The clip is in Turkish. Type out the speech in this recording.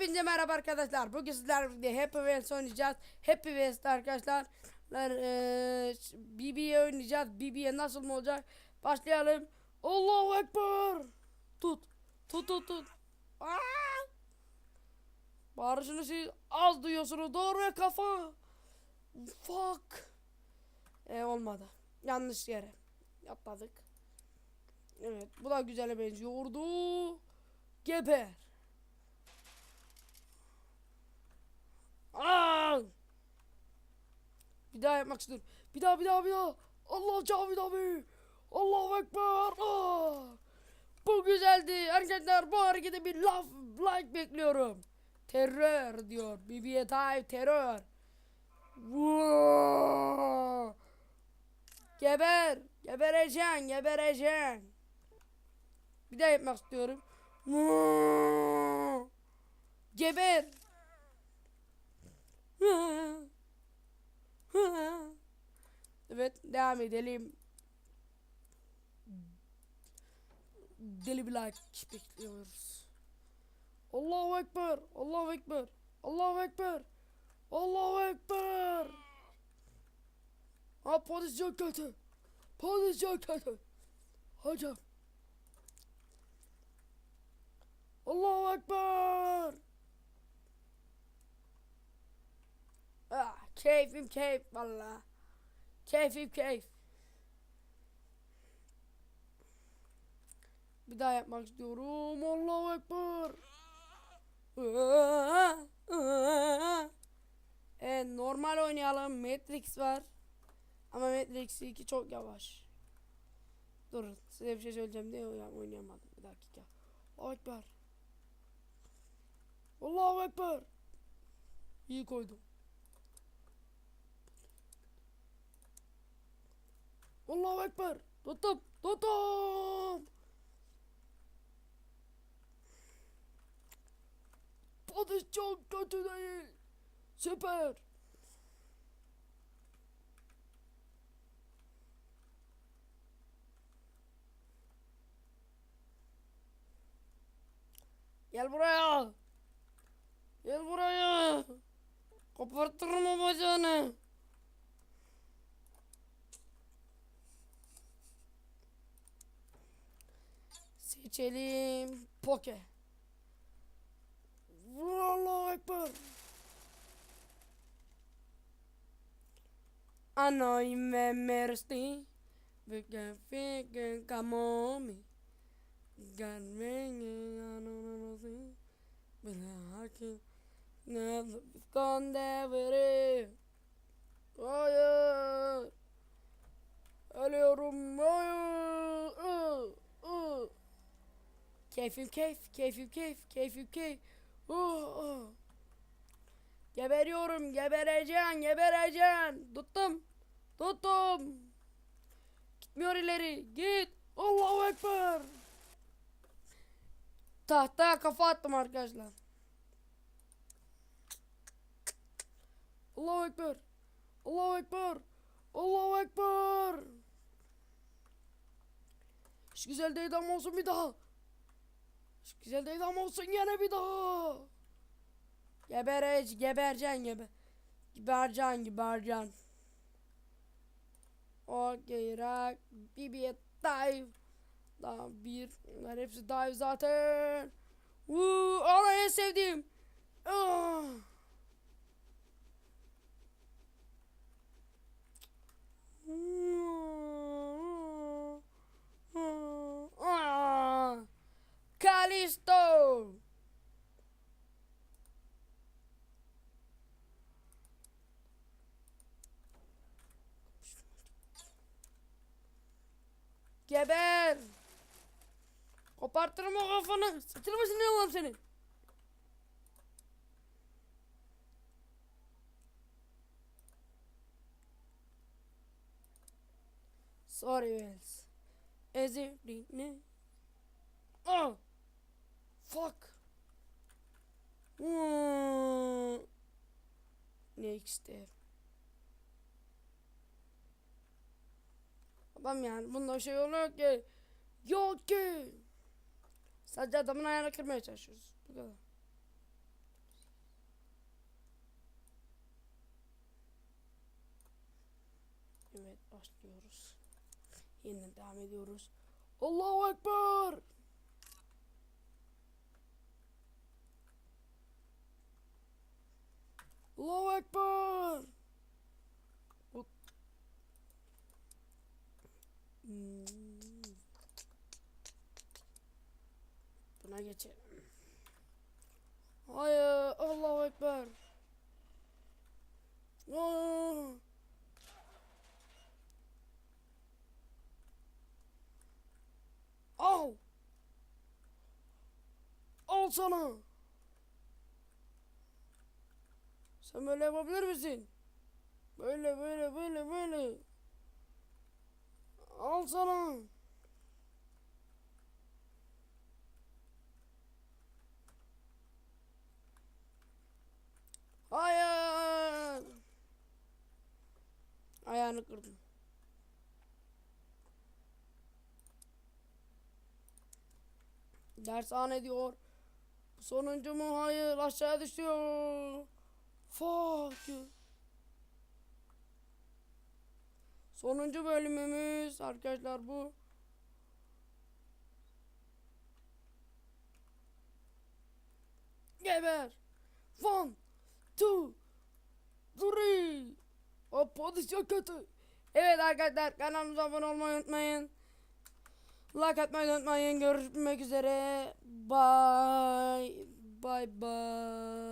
Hepinize merhaba arkadaşlar. Bugün sizlerle birlikte Happy Wheels oynayacağız. Happy Wheels'te arkadaşlar eee BB'ye oynayacağız. BB'ye nasıl mı olacak? Başlayalım. Allahu Ekber. Tut. Tut tut tut. Aa! Bağırışını siz az duyuyorsunuz. Doğru kafa. Fuck. E, olmadı. Yanlış yere. Atladık. Evet. Bu da güzele benziyordu. Geber. Aa! Bir daha yapmak istiyorum. Bir daha bir daha bir daha. Allah Cavit abi. Allahu Ekber. Aa! Bu güzeldi. Arkadaşlar bu harekete bir laf like bekliyorum. Terör diyor. BB'ye Tayyip terör. Vaa! Geber. Gebereceksin. Gebereceksin. Bir daha yapmak istiyorum. Vaa! Geber. Evet devam edelim. Deli bir like bekliyoruz. Allahu Ekber, Allahu Ekber, Allahu Ekber, Allahu Ekber. Ha pozisyon kötü. Pozisyon kötü. Hocam. Allahu Ekber. Ah, keyfim keyif valla. Keyfim keyif. Bir daha yapmak istiyorum. Allahu Ekber. Evet normal oynayalım. Matrix var. Ama Matrix 2 çok yavaş. Durun size bir şey söyleyeceğim diye oyn- oynayamadım. Bir dakika. Allahu Ekber. Allahu Ekber. İyi koydum. Allahu Ekber. Tuttum. Tuttum. Pozisyon kötü değil. Süper. Gel buraya. Gel buraya. Kopartırım o bacağını. Seçelim. Poke. Allahu Ekber. Anoim ve mersti. Vilken fiken kamomi. Garmengen anonanosi. Bila haki. Nada esconde veré. Hayır. Ölüyorum. Hayır. Keyfim keyf, keyfim keyf, keyfim keyf. Oh, oh. Geberiyorum, gebereceksin, gebereceksin. Tuttum, tuttum. Gitmiyor ileri, git. Allahu Ekber. Tahtaya kafa attım arkadaşlar. Allahu Ekber. Allahu Ekber. Allahu Ekber. Şu güzel değil ama olsun bir daha. Güzel değil ama olsun yine bir daha. Geberec, gebercen gebe. Gebercan, gebercan. Okey, rak, bibiye dive. Daha bir, bunlar hepsi dive zaten. Uuu, ana en sevdiğim. Ah. Callisto! Geber! Kopartırım o kafanı. Sıçırmasın ne oğlum? Sorry Wells. Ezildi ne? Oh! Fuck! Hmm. Next step. Adam yani bunda şey yok ki. Yok ki. Sadece adamın ayağını kırmaya çalışıyoruz. Bu kadar. Evet başlıyoruz. Yeniden devam ediyoruz. Allahu Ekber. Allahu Ekber. Geçelim. Hayır, Allahu Ekber. Aa! Al. Al sana. Sen böyle yapabilir misin? Böyle böyle böyle böyle. Al sana. Hayır. Ayağını kırdım. Dershane diyor. Sonuncu mu? Hayır aşağıya düşüyor. Fuck you. Sonuncu bölümümüz arkadaşlar bu. Geber. One, two. Pozisyon kötü. Evet arkadaşlar kanalımıza abone olmayı unutmayın. Like atmayı unutmayın. Görüşmek üzere. Bye. Bye bye.